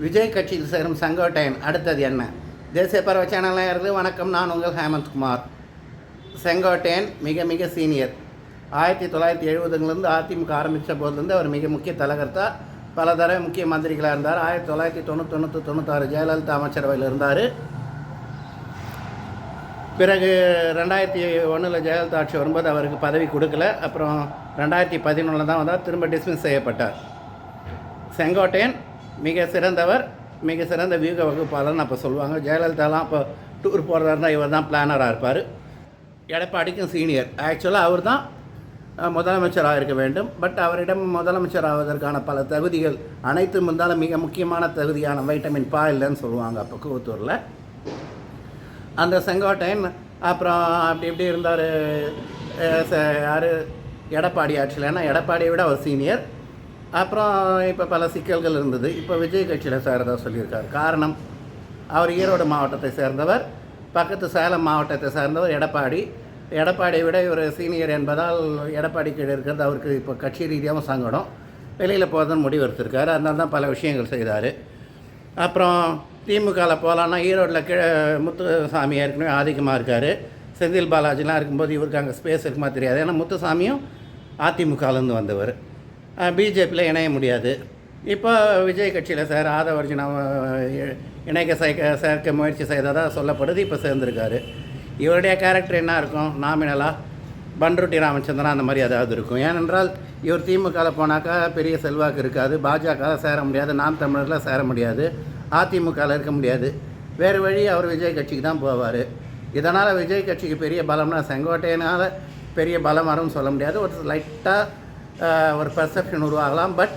விஜய் கட்சியில் சேரும் செங்கோட்டையன் அடுத்தது என்ன? தேசிய பறவை சேனல் இருந்து வணக்கம். நான் உங்கள் ஹேமந்த்குமார் செங்கோட்டையன் மிக மிக சீனியர். ஆயிரத்தி தொள்ளாயிரத்தி எழுபதுலேருந்து அதிமுக ஆரம்பித்த போதுலேருந்து அவர் மிக முக்கிய தலைகர்த்தா. பல தடவை முக்கிய மந்திரிகளாக இருந்தார். ஆயிரத்தி தொள்ளாயிரத்தி தொண்ணூத்தொன்று தொண்ணூத்தாறு ஜெயலலிதா அமைச்சரவையில் இருந்தார். பிறகு ரெண்டாயிரத்தி ஒன்றில் ஜெயலலிதா ஆட்சி வரும்போது அவருக்கு பதவி கொடுக்கல. அப்புறம் ரெண்டாயிரத்தி பதினொன்றில் தான் வந்தால் திரும்ப டிஸ்மிஸ் செய்யப்பட்டார். செங்கோட்டையன் மிக சிறந்தவர் மிக சிறந்த வியூக வகுப்பாளர்னு அப்போ சொல்லுவாங்க. ஜெயலலிதாலாம் அப்போ டூர் போகிறதா இருந்தால் இவர் தான் பிளானராக இருப்பார். எடப்பாடிக்கும் சீனியர் ஆக்சுவலாக அவர் தான் முதலமைச்சராக இருக்க வேண்டும். பட் அவரிடம் முதலமைச்சர் ஆவதற்கான பல தகுதிகள் அனைத்தும் இருந்தாலும் மிக முக்கியமான தகுதியான வைட்டமின் பா இல்லைன்னு சொல்லுவாங்க அப்போ கூத்தூரில். அந்த செங்கோட்டையன் அப்புறம் அப்படி இப்படி இருந்தார் யார்? எடப்பாடி ஆட்சியில். ஏன்னா எடப்பாடியை விட அவர் சீனியர் அப்புறம் இப்போ பல சிக்கல்கள் இருந்தது. இப்போ விஜய் கட்சியில் சேரதா சொல்லியிருக்கார். காரணம் அவர் ஈரோடு மாவட்டத்தை சேர்ந்தவர் பக்கத்து சேலம் மாவட்டத்தை சேர்ந்தவர் எடப்பாடி. எடப்பாடியை விட இவர் சீனியர் என்பதால் எடப்பாடி கீழே இருக்கிறது அவருக்கு இப்போ கட்சி ரீதியாகவும் சங்கடம். வெளியில் போகிறதுன்னு முடிவு எடுத்திருக்காரு. அதனால தான் பல விஷயங்கள் செய்தார். அப்புறம் திமுகவில் போகலான்னா ஈரோட்டில் கீழே முத்துசாமி ஏற்கனவே ஆதிக்கமாக இருக்கார். செந்தில் பாலாஜிலாம் இருக்கும்போது இவருக்கு அங்கே ஸ்பேஸ் இருக்குமா தெரியாது. ஏன்னா முத்துசாமியும் அதிமுகலேருந்து வந்தவர். பிஜேபியில் இணைய முடியாது. இப்போ விஜய் கட்சியில் சார் ஆதவர்ஜுனா இணைக்க சேர்க்க சேர்க்க முயற்சி செய்ததாக சொல்லப்படுது இப்போ சேர்ந்துருக்காரு. இவருடைய கேரக்டர் என்ன இருக்கும்? நாமினலாக பன்ருட்டி ராமச்சந்திரன் அந்த மாதிரி ஏதாவது இருக்கும். ஏனென்றால் இவர் திமுகவில் போனாக்கா பெரிய செல்வாக்கு இருக்காது. பாஜகவில் சேர முடியாது. நாம் தமிழரில் சேர முடியாது. அதிமுகவில் இருக்க முடியாது. வேறு வழி அவர் விஜய் கட்சிக்கு தான் போவார். இதனால் விஜய் கட்சிக்கு பெரிய பலம்னா செங்கோட்டையனால் பெரிய பலம் வரும்னு சொல்ல முடியாது. ஒரு லைட்டாக ஒரு பெர்செப்ஷன் உருவாகலாம். பட்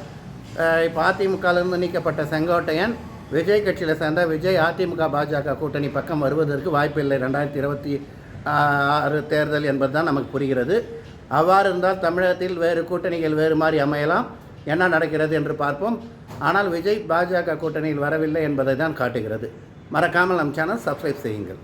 இப்போ அதிமுகவிலிருந்து நீக்கப்பட்ட செங்கோட்டையன் விஜய் கட்சியில் சேர்ந்த விஜய் அதிமுக பாஜக கூட்டணி பக்கம் வருவதற்கு வாய்ப்பில்லை. ரெண்டாயிரத்தி இருபத்தி ஆறு தேர்தல் என்பது தான் நமக்கு புரிகிறது. அவ்வாறு இருந்தால் தமிழகத்தில் வேறு கூட்டணிகள் வேறு மாதிரி அமையலாம். என்ன நடக்கிறது என்று பார்ப்போம். ஆனால் விஜய் பாஜக கூட்டணியில் வரவில்லை என்பதை தான் காட்டுகிறது. மறக்காமல் நம் சேனல் சப்ஸ்கிரைப் செய்யுங்கள்.